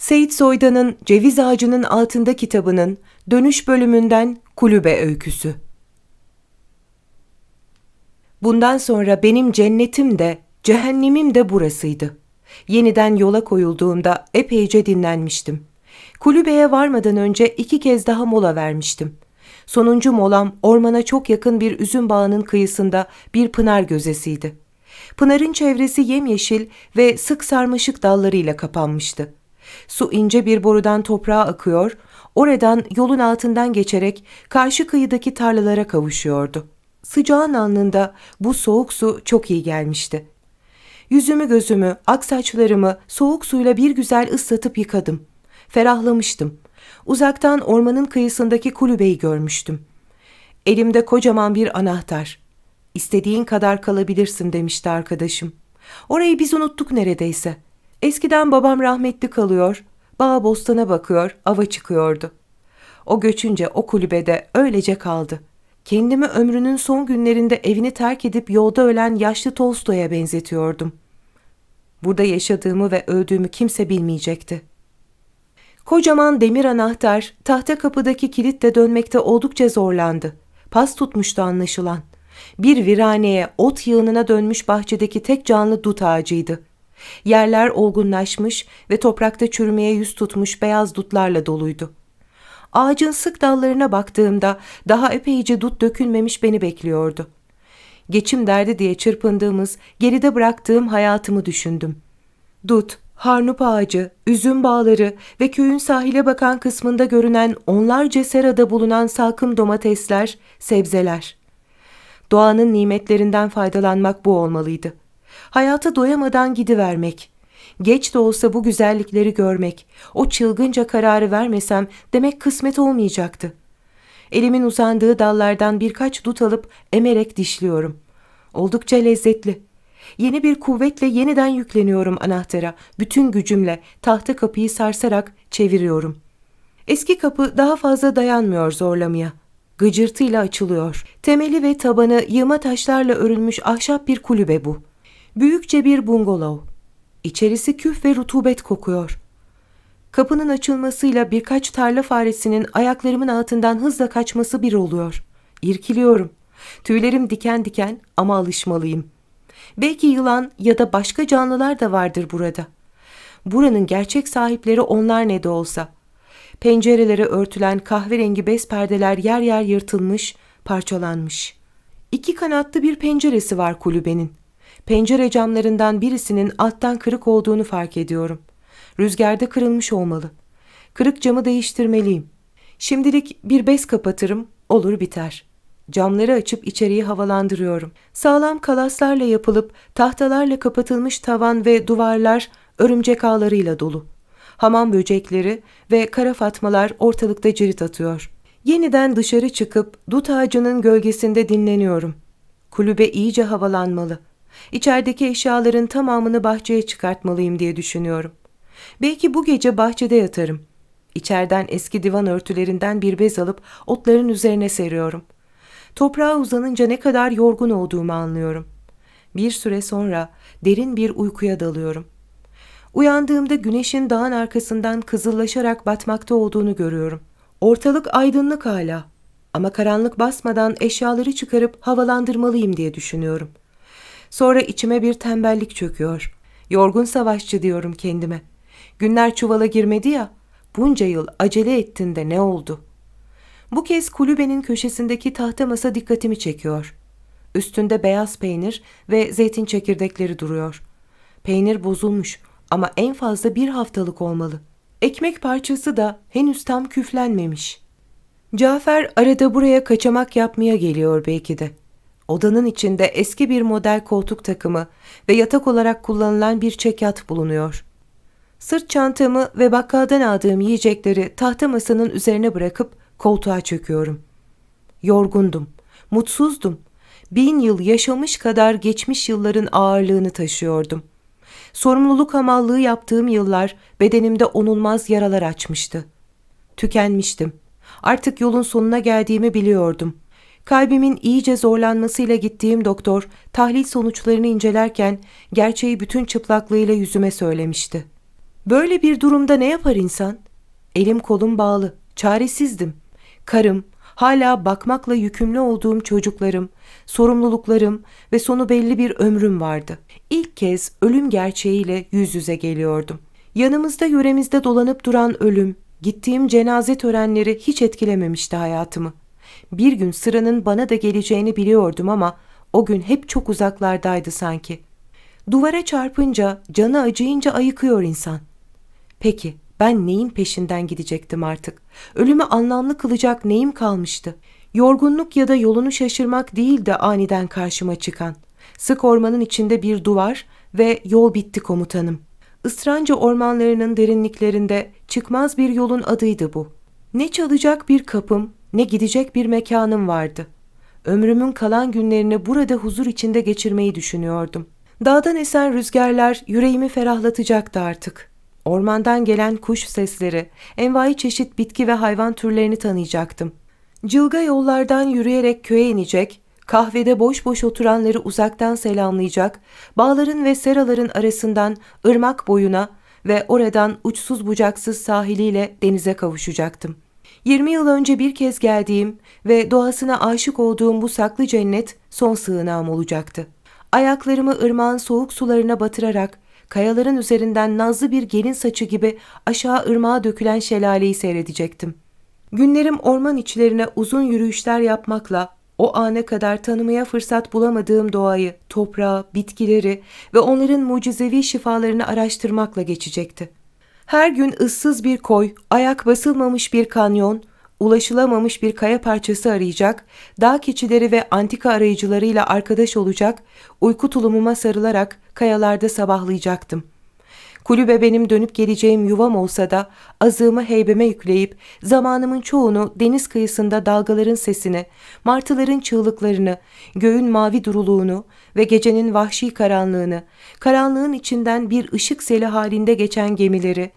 Seyit Soydan'ın Ceviz Ağacının Altında kitabının dönüş bölümünden kulübe öyküsü. Bundan sonra benim cennetim de cehennemim de burasıydı. Yeniden yola koyulduğumda epeyce dinlenmiştim. Kulübeye varmadan önce iki kez daha mola vermiştim. Sonuncu molam ormana çok yakın bir üzüm bağının kıyısında bir pınar gözesiydi. Pınarın çevresi yemyeşil ve sık sarmaşık dallarıyla kapanmıştı. Su ince bir borudan toprağa akıyor, oradan yolun altından geçerek karşı kıyıdaki tarlalara kavuşuyordu. Sıcağın alnında bu soğuk su çok iyi gelmişti. Yüzümü gözümü, aksaçlarımı soğuk suyla bir güzel ıslatıp yıkadım. Ferahlamıştım. Uzaktan ormanın kıyısındaki kulübeyi görmüştüm. Elimde kocaman bir anahtar. İstediğin kadar kalabilirsin demişti arkadaşım. Orayı biz unuttuk neredeyse. Eskiden babam rahmetli kalıyor, bağ bostana bakıyor, ava çıkıyordu. O göçünce o kulübede öylece kaldı. Kendimi ömrünün son günlerinde evini terk edip yolda ölen yaşlı Tolstoy'a benzetiyordum. Burada yaşadığımı ve öldüğümü kimse bilmeyecekti. Kocaman demir anahtar tahta kapıdaki kilitle dönmekte oldukça zorlandı. Pas tutmuştu anlaşılan. Bir viraneye ot yığınına dönmüş bahçedeki tek canlı dut ağacıydı. Yerler olgunlaşmış ve toprakta çürümeye yüz tutmuş beyaz dutlarla doluydu. Ağacın sık dallarına baktığımda daha epeyce dut dökülmemiş beni bekliyordu. Geçim derdi diye çırpındığımız, geride bıraktığım hayatımı düşündüm. Dut, harnup ağacı, üzüm bağları ve köyün sahile bakan kısmında görünen onlarca serada bulunan salkım domatesler, sebzeler. Doğanın nimetlerinden faydalanmak bu olmalıydı. Hayata doyamadan gidivermek. Geç de olsa bu güzellikleri görmek, o çılgınca kararı vermesem demek kısmet olmayacaktı. Elimin uzandığı dallardan birkaç dut alıp emerek dişliyorum. Oldukça lezzetli. Yeni bir kuvvetle yeniden yükleniyorum anahtara. Bütün gücümle tahta kapıyı sarsarak çeviriyorum. Eski kapı daha fazla dayanmıyor zorlamaya. Gıcırtıyla açılıyor. Temeli ve tabanı yığma taşlarla örülmüş ahşap bir kulübe bu. Büyükçe bir bungalov. İçerisi küf ve rutubet kokuyor. Kapının açılmasıyla birkaç tarla faresinin ayaklarımın altından hızla kaçması bir oluyor. İrkiliyorum. Tüylerim diken diken ama alışmalıyım. Belki yılan ya da başka canlılar da vardır burada. Buranın gerçek sahipleri onlar ne de olsa. Pencerelere örtülen kahverengi bez perdeler yer yer yırtılmış, parçalanmış. İki kanatlı bir penceresi var kulübenin. Pencere camlarından birisinin alttan kırık olduğunu fark ediyorum. Rüzgarda kırılmış olmalı. Kırık camı değiştirmeliyim. Şimdilik bir bez kapatırım, olur biter. Camları açıp içeriği havalandırıyorum. Sağlam kalaslarla yapılıp tahtalarla kapatılmış tavan ve duvarlar örümcek ağlarıyla dolu. Hamam böcekleri ve kara fatmalar ortalıkta cirit atıyor. Yeniden dışarı çıkıp dut ağacının gölgesinde dinleniyorum. Kulübe iyice havalanmalı. İçerideki eşyaların tamamını bahçeye çıkartmalıyım diye düşünüyorum. Belki bu gece bahçede yatarım. İçeriden eski divan örtülerinden bir bez alıp otların üzerine seriyorum. Toprağa uzanınca ne kadar yorgun olduğumu anlıyorum. Bir süre sonra derin bir uykuya dalıyorum. Uyandığımda güneşin dağın arkasından kızıllaşarak batmakta olduğunu görüyorum. Ortalık aydınlık hala ama karanlık basmadan eşyaları çıkarıp havalandırmalıyım diye düşünüyorum. Sonra içime bir tembellik çöküyor. Yorgun savaşçı diyorum kendime. Günler çuvala girmedi ya, bunca yıl acele ettin de ne oldu? Bu kez kulübenin köşesindeki tahta masa dikkatimi çekiyor. Üstünde beyaz peynir ve zeytin çekirdekleri duruyor. Peynir bozulmuş ama en fazla bir haftalık olmalı. Ekmek parçası da henüz tam küflenmemiş. Cafer arada buraya kaçamak yapmaya geliyor belki de. Odanın içinde eski bir model koltuk takımı ve yatak olarak kullanılan bir çekyat bulunuyor. Sırt çantamı ve bakkaldan aldığım yiyecekleri tahta masanın üzerine bırakıp koltuğa çöküyorum. Yorgundum, mutsuzdum. Bin yıl yaşamış kadar geçmiş yılların ağırlığını taşıyordum. Sorumluluk hamallığı yaptığım yıllar bedenimde onulmaz yaralar açmıştı. Tükenmiştim. Artık yolun sonuna geldiğimi biliyordum. Kalbimin iyice zorlanmasıyla gittiğim doktor tahlil sonuçlarını incelerken gerçeği bütün çıplaklığıyla yüzüme söylemişti. Böyle bir durumda ne yapar insan? Elim kolum bağlı, çaresizdim. Karım, hala bakmakla yükümlü olduğum çocuklarım, sorumluluklarım ve sonu belli bir ömrüm vardı. İlk kez ölüm gerçeğiyle yüz yüze geliyordum. Yanımızda yöremizde dolanıp duran ölüm, gittiğim cenaze törenleri hiç etkilememişti hayatımı. Bir gün sıranın bana da geleceğini biliyordum ama o gün hep çok uzaklardaydı sanki. Duvara çarpınca, canı acıyınca ayıkıyor insan. Peki ben neyin peşinden gidecektim artık? Ölümü anlamlı kılacak neyim kalmıştı? Yorgunluk ya da yolunu şaşırmak değil de aniden karşıma çıkan. Sık ormanın içinde bir duvar ve yol bitti komutanım. Istranca ormanlarının derinliklerinde çıkmaz bir yolun adıydı bu. Ne çalacak bir kapım, ne gidecek bir mekanım vardı. Ömrümün kalan günlerini burada huzur içinde geçirmeyi düşünüyordum. Dağdan esen rüzgarlar yüreğimi ferahlatacaktı artık. Ormandan gelen kuş sesleri, envai çeşit bitki ve hayvan türlerini tanıyacaktım. Cılga yollardan yürüyerek köye inecek, kahvede boş boş oturanları uzaktan selamlayacak, bağların ve seraların arasından ırmak boyuna ve oradan uçsuz bucaksız sahiliyle denize kavuşacaktım. 20 yıl önce bir kez geldiğim ve doğasına aşık olduğum bu saklı cennet son sığınağım olacaktı. Ayaklarımı ırmağın soğuk sularına batırarak kayaların üzerinden nazlı bir gelin saçı gibi aşağı ırmağa dökülen şelaleyi seyredecektim. Günlerim orman içlerine uzun yürüyüşler yapmakla, o ana kadar tanımaya fırsat bulamadığım doğayı, toprağı, bitkileri ve onların mucizevi şifalarını araştırmakla geçecekti. Her gün ıssız bir koy, ayak basılmamış bir kanyon, ulaşılamamış bir kaya parçası arayacak, dağ keçileri ve antika arayıcılarıyla arkadaş olacak, uyku tulumuma sarılarak kayalarda sabahlayacaktım. Kulübe benim dönüp geleceğim yuvam olsa da azığımı heybeme yükleyip zamanımın çoğunu deniz kıyısında dalgaların sesini, martıların çığlıklarını, göğün mavi duruluğunu ve gecenin vahşi karanlığını, karanlığın içinden bir ışık seli halinde geçen gemileri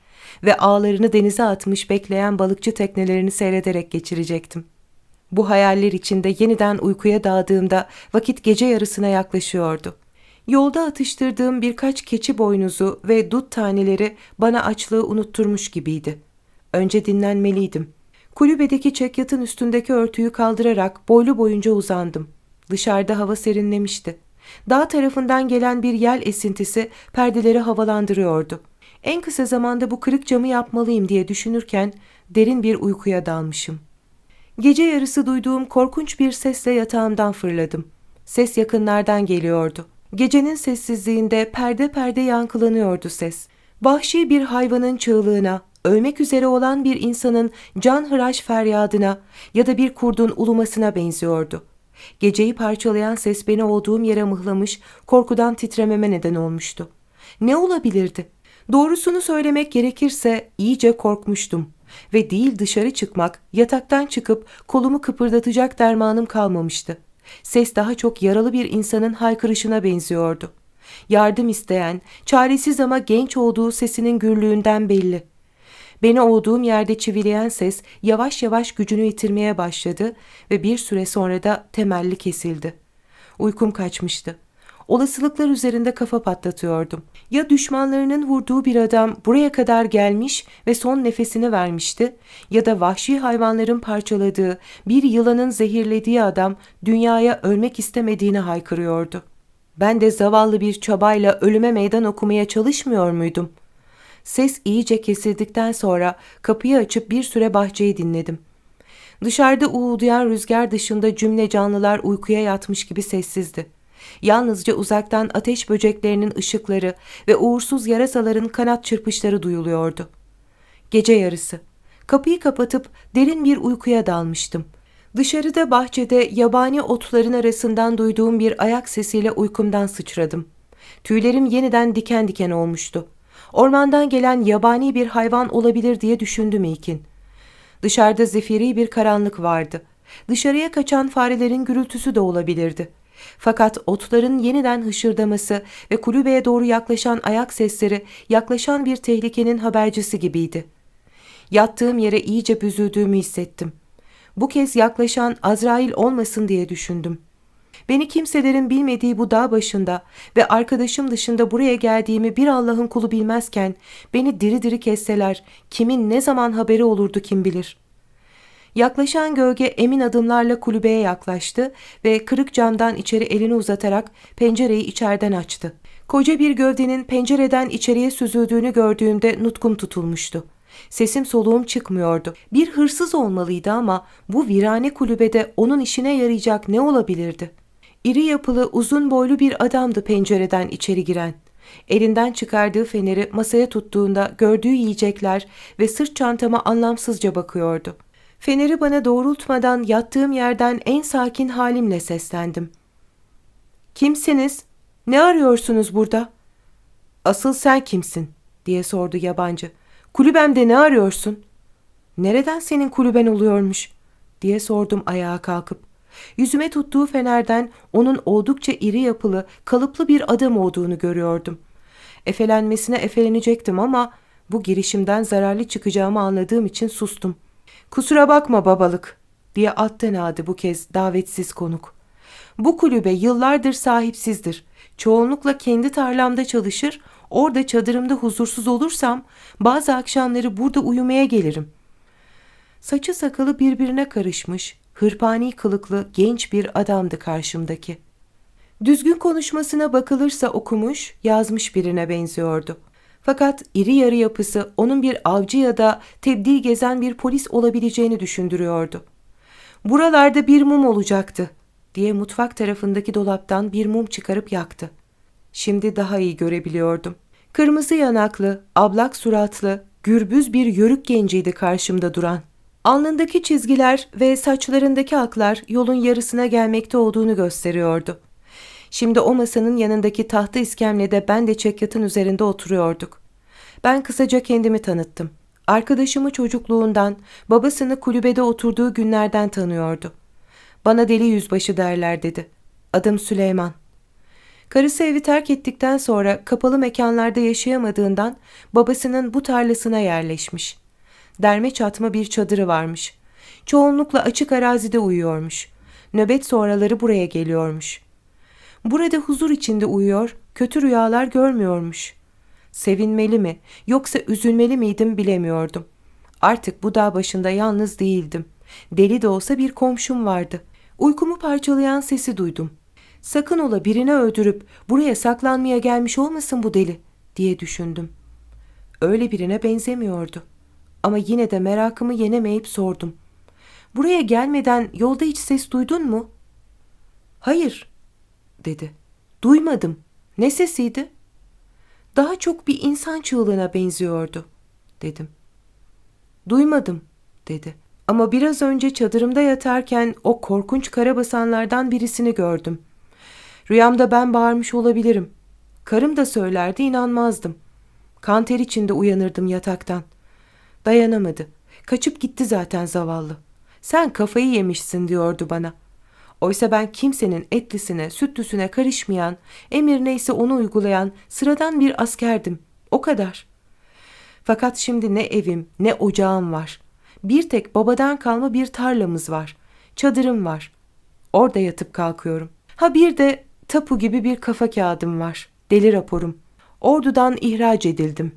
ve ağlarını denize atmış bekleyen balıkçı teknelerini seyrederek geçirecektim. Bu hayaller içinde yeniden uykuya daldığımda vakit gece yarısına yaklaşıyordu. Yolda atıştırdığım birkaç keçi boynuzu ve dut taneleri bana açlığı unutturmuş gibiydi. Önce dinlenmeliydim. Kulübedeki çekyatın üstündeki örtüyü kaldırarak boylu boyunca uzandım. Dışarıda hava serinlemişti. Dağ tarafından gelen bir yel esintisi perdeleri havalandırıyordu. En kısa zamanda bu kırık camı yapmalıyım diye düşünürken derin bir uykuya dalmışım. Gece yarısı duyduğum korkunç bir sesle yatağımdan fırladım. Ses yakınlardan geliyordu. Gecenin sessizliğinde perde perde yankılanıyordu ses. Vahşi bir hayvanın çığlığına, ölmek üzere olan bir insanın can hıraş feryadına ya da bir kurdun ulumasına benziyordu. Geceyi parçalayan ses beni olduğum yere mıhlamış, korkudan titrememe neden olmuştu. Ne olabilirdi? Doğrusunu söylemek gerekirse iyice korkmuştum ve değil dışarı çıkmak, yataktan çıkıp kolumu kıpırdatacak dermanım kalmamıştı. Ses daha çok yaralı bir insanın haykırışına benziyordu. Yardım isteyen, çaresiz ama genç olduğu sesinin gürlüğünden belli. Beni olduğum yerde çivileyen ses yavaş yavaş gücünü yitirmeye başladı ve bir süre sonra da temelli kesildi. Uykum kaçmıştı. Olasılıklar üzerinde kafa patlatıyordum. Ya düşmanlarının vurduğu bir adam buraya kadar gelmiş ve son nefesini vermişti ya da vahşi hayvanların parçaladığı, bir yılanın zehirlediği adam dünyaya ölmek istemediğini haykırıyordu. Ben de zavallı bir çabayla ölüme meydan okumaya çalışmıyor muydum? Ses iyice kesildikten sonra kapıyı açıp bir süre bahçeyi dinledim. Dışarıda uğuldayan rüzgar dışında cümle canlılar uykuya yatmış gibi sessizdi. Yalnızca uzaktan ateş böceklerinin ışıkları ve uğursuz yarasaların kanat çırpışları duyuluyordu. Gece yarısı. Kapıyı kapatıp derin bir uykuya dalmıştım. Dışarıda bahçede yabani otların arasından duyduğum bir ayak sesiyle uykumdan sıçradım. Tüylerim yeniden diken diken olmuştu. Ormandan gelen yabani bir hayvan olabilir diye düşündüm ilkin. Dışarıda zifiri bir karanlık vardı. Dışarıya kaçan farelerin gürültüsü de olabilirdi. Fakat otların yeniden hışırdaması ve kulübeye doğru yaklaşan ayak sesleri yaklaşan bir tehlikenin habercisi gibiydi. Yattığım yere iyice büzüldüğümü hissettim. Bu kez yaklaşan Azrail olmasın diye düşündüm. Beni kimselerin bilmediği bu dağ başında ve arkadaşım dışında buraya geldiğimi bir Allah'ın kulu bilmezken beni diri diri kesseler kimin ne zaman haberi olurdu kim bilir. Yaklaşan gölge emin adımlarla kulübeye yaklaştı ve kırık camdan içeri elini uzatarak pencereyi içeriden açtı. Koca bir gövdenin pencereden içeriye süzüldüğünü gördüğümde nutkum tutulmuştu. Sesim soluğum çıkmıyordu. Bir hırsız olmalıydı ama bu virane kulübede onun işine yarayacak ne olabilirdi? İri yapılı, uzun boylu bir adamdı pencereden içeri giren. Elinden çıkardığı feneri masaya tuttuğunda gördüğü yiyecekler ve sırt çantama anlamsızca bakıyordu. Feneri bana doğrultmadan yattığım yerden en sakin halimle seslendim. Kimsiniz? Ne arıyorsunuz burada? Asıl sen kimsin? diye sordu yabancı. Kulübemde ne arıyorsun? Nereden senin kulüben oluyormuş? diye sordum ayağa kalkıp. Yüzüme tuttuğu fenerden onun oldukça iri yapılı, kalıplı bir adam olduğunu görüyordum. Efelenmesine efelenecektim ama bu girişimden zararlı çıkacağımı anladığım için sustum. Kusura bakma babalık diye alttan aldı bu kez davetsiz konuk. Bu kulübe yıllardır sahipsizdir. Çoğunlukla kendi tarlamda çalışır, orada çadırımda huzursuz olursam bazı akşamları burada uyumaya gelirim. Saçı sakalı birbirine karışmış, hırpani kılıklı genç bir adamdı karşımdaki. Düzgün konuşmasına bakılırsa okumuş, yazmış birine benziyordu. Fakat iri yarı yapısı onun bir avcı ya da tebdil gezen bir polis olabileceğini düşündürüyordu. Buralarda bir mum olacaktı diye mutfak tarafındaki dolaptan bir mum çıkarıp yaktı. Şimdi daha iyi görebiliyordum. Kırmızı yanaklı, ablak suratlı, gürbüz bir yörük genciydi karşımda duran. Alnındaki çizgiler ve saçlarındaki aklar yolun yarısına gelmekte olduğunu gösteriyordu. Şimdi o masanın yanındaki tahta iskemlede ben de çekyatın üzerinde oturuyorduk. Ben kısaca kendimi tanıttım. Arkadaşımı çocukluğundan, babasını kulübede oturduğu günlerden tanıyordu. Bana deli yüzbaşı derler dedi. Adım Süleyman. Karısı evi terk ettikten sonra kapalı mekanlarda yaşayamadığından babasının bu tarlasına yerleşmiş. Derme çatma bir çadırı varmış. Çoğunlukla açık arazide uyuyormuş. Nöbet sonraları buraya geliyormuş. Burada huzur içinde uyuyor, kötü rüyalar görmüyormuş. Sevinmeli mi yoksa üzülmeli miydim bilemiyordum. Artık bu dağ başında yalnız değildim. Deli de olsa bir komşum vardı. Uykumu parçalayan sesi duydum. Sakın ola birini öldürüp buraya saklanmaya gelmiş olmasın bu deli diye düşündüm. Öyle birine benzemiyordu. Ama yine de merakımı yenemeyip sordum. Buraya gelmeden yolda hiç ses duydun mu? Hayır, dedi. Duymadım. Ne sesiydi? Daha çok bir insan çığlığına benziyordu, dedim. Duymadım, dedi. Ama biraz önce çadırımda yatarken o korkunç karabasanlardan birisini gördüm. Rüyamda ben bağırmış olabilirim. Karım da söylerdi inanmazdım. Kanter içinde uyanırdım yataktan. Dayanamadı. Kaçıp gitti zaten zavallı. Sen kafayı yemişsin diyordu bana. Oysa ben kimsenin etlisine, sütlüsüne karışmayan, emir neyse onu uygulayan sıradan bir askerdim. O kadar. Fakat şimdi ne evim, ne ocağım var. Bir tek babadan kalma bir tarlamız var. Çadırım var. Orada yatıp kalkıyorum. Ha bir de tapu gibi bir kafa kağıdım var. Deli raporum. Ordudan ihraç edildim.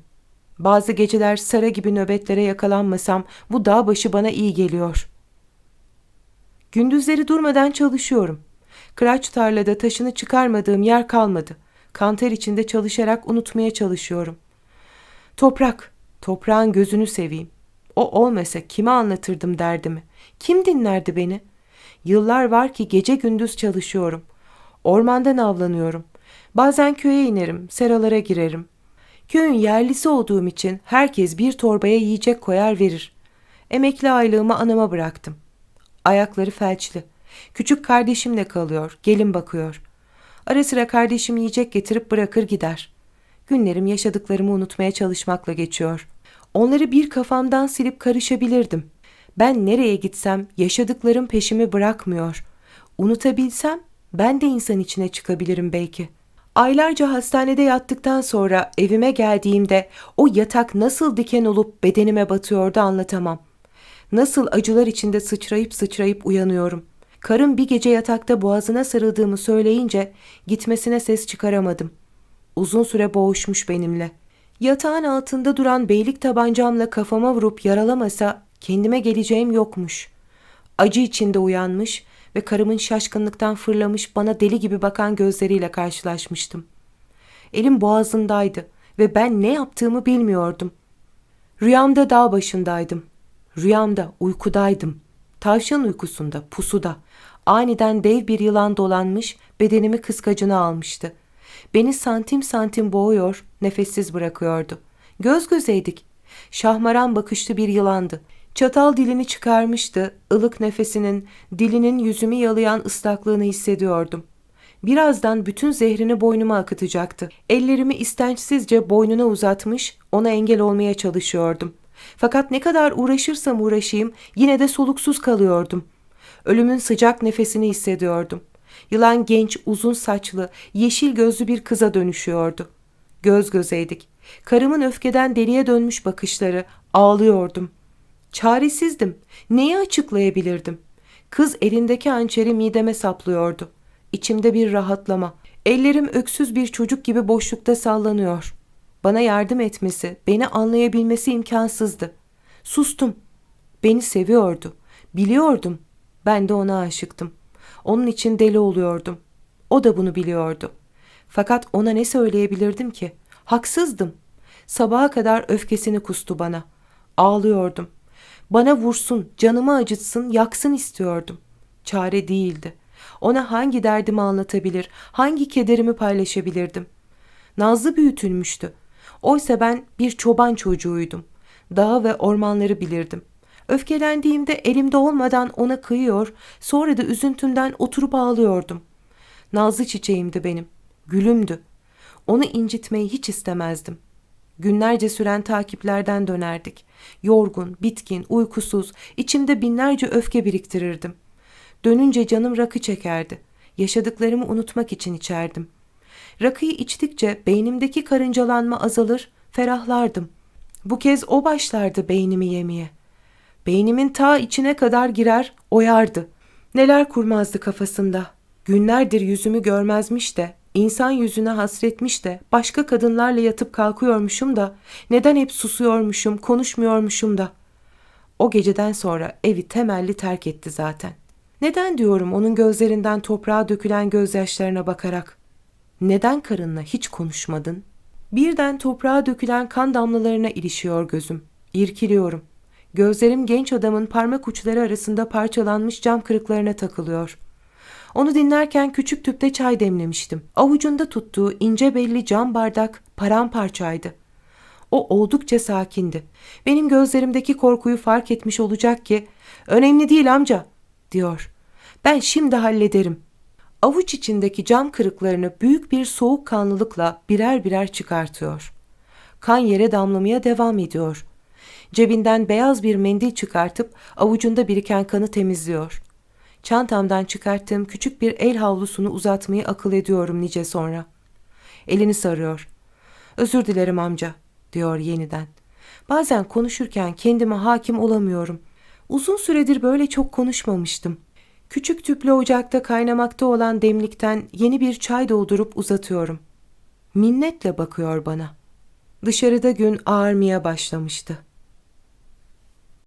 Bazı geceler Sara gibi nöbetlere yakalanmasam bu dağ başı bana iyi geliyor. Gündüzleri durmadan çalışıyorum. Kıraç tarlada taşını çıkarmadığım yer kalmadı. Kanter içinde çalışarak unutmaya çalışıyorum. Toprak, toprağın gözünü seveyim. O olmasa kime anlatırdım derdimi? Kim dinlerdi beni? Yıllar var ki gece gündüz çalışıyorum. Ormandan avlanıyorum. Bazen köye inerim, seralara girerim. Köyün yerlisi olduğum için herkes bir torbaya yiyecek koyar verir. Emekli aylığımı anama bıraktım. Ayakları felçli. Küçük kardeşimle kalıyor, gelin bakıyor. Ara sıra kardeşim yiyecek getirip bırakır gider. Günlerim yaşadıklarımı unutmaya çalışmakla geçiyor. Onları bir kafamdan silip karışabilirdim. Ben nereye gitsem yaşadıklarım peşimi bırakmıyor. Unutabilsem ben de insan içine çıkabilirim belki. Aylarca hastanede yattıktan sonra evime geldiğimde o yatak nasıl diken olup bedenime batıyordu anlatamam. Nasıl acılar içinde sıçrayıp sıçrayıp uyanıyorum. Karım bir gece yatakta boğazına sarıldığımı söyleyince gitmesine ses çıkaramadım. Uzun süre boğuşmuş benimle. Yatağın altında duran beylik tabancamla kafama vurup yaralamasa kendime geleceğim yokmuş. Acı içinde uyanmış ve karımın şaşkınlıktan fırlamış bana deli gibi bakan gözleriyle karşılaşmıştım. Elim boğazındaydı ve ben ne yaptığımı bilmiyordum. Rüyamda dağ başındaydım. Rüyamda uykudaydım. Tavşan uykusunda, pusuda. Aniden dev bir yılan dolanmış, bedenimi kıskacına almıştı. Beni santim santim boğuyor, nefessiz bırakıyordu. Göz gözeydik. Şahmaran bakışlı bir yılandı. Çatal dilini çıkarmıştı, ılık nefesinin, dilinin yüzümü yalayan ıslaklığını hissediyordum. Birazdan bütün zehrini boynuma akıtacaktı. Ellerimi istençsizce boynuna uzatmış, ona engel olmaya çalışıyordum. Fakat ne kadar uğraşırsam uğraşayım yine de soluksuz kalıyordum. Ölümün sıcak nefesini hissediyordum. Yılan genç, uzun saçlı, yeşil gözlü bir kıza dönüşüyordu. Göz gözeydik. Karımın öfkeden deliye dönmüş bakışları, ağlıyordum. Çaresizdim. Neyi açıklayabilirdim? Kız elindeki hançeri mideme saplıyordu. İçimde bir rahatlama. Ellerim öksüz bir çocuk gibi boşlukta sallanıyor. Bana yardım etmesi, beni anlayabilmesi imkansızdı. Sustum. Beni seviyordu. Biliyordum. Ben de ona aşıktım. Onun için deli oluyordum. O da bunu biliyordu. Fakat ona ne söyleyebilirdim ki? Haksızdım. Sabaha kadar öfkesini kustu bana. Ağlıyordum. Bana vursun, canımı acıtsın, yaksın istiyordum. Çare değildi. Ona hangi derdimi anlatabilir, hangi kederimi paylaşabilirdim? Nazlı büyütülmüştü. Oysa ben bir çoban çocuğuydum. Dağı ve ormanları bilirdim. Öfkelendiğimde elimde olmadan ona kıyıyor, sonra da üzüntümden oturup ağlıyordum. Nazlı çiçeğimdi benim, gülümdü. Onu incitmeyi hiç istemezdim. Günlerce süren takiplerden dönerdik. Yorgun, bitkin, uykusuz, içimde binlerce öfke biriktirirdim. Dönünce canım rakı çekerdi. Yaşadıklarımı unutmak için içerdim. Rakıyı içtikçe beynimdeki karıncalanma azalır, ferahlardım. Bu kez o başlardı beynimi yemeye. Beynimin ta içine kadar girer, oyardı. Neler kurmazdı kafasında. Günlerdir yüzümü görmezmiş de, insan yüzüne hasretmiş de, başka kadınlarla yatıp kalkıyormuşum da, neden hep susuyormuşum, konuşmuyormuşum da. O geceden sonra evi temelli terk etti zaten. Neden diyorum onun gözlerinden toprağa dökülen gözyaşlarına bakarak? Neden karınla hiç konuşmadın? Birden toprağa dökülen kan damlalarına ilişiyor gözüm. İrkiliyorum. Gözlerim genç adamın parmak uçları arasında parçalanmış cam kırıklarına takılıyor. Onu dinlerken küçük tüpte çay demlemiştim. Avucunda tuttuğu ince belli cam bardak paramparçaydı. O oldukça sakindi. Benim gözlerimdeki korkuyu fark etmiş olacak ki, "Önemli değil amca." diyor. "Ben şimdi hallederim." Avuç içindeki cam kırıklarını büyük bir soğukkanlılıkla birer birer çıkartıyor. Kan yere damlamaya devam ediyor. Cebinden beyaz bir mendil çıkartıp avucunda biriken kanı temizliyor. Çantamdan çıkarttığım küçük bir el havlusunu uzatmayı akıl ediyorum nice sonra. Elini sarıyor. Özür dilerim amca, diyor yeniden. Bazen konuşurken kendime hakim olamıyorum. Uzun süredir böyle çok konuşmamıştım. Küçük tüplü ocakta kaynamakta olan demlikten yeni bir çay doldurup uzatıyorum. Minnetle bakıyor bana. Dışarıda gün ağarmaya başlamıştı.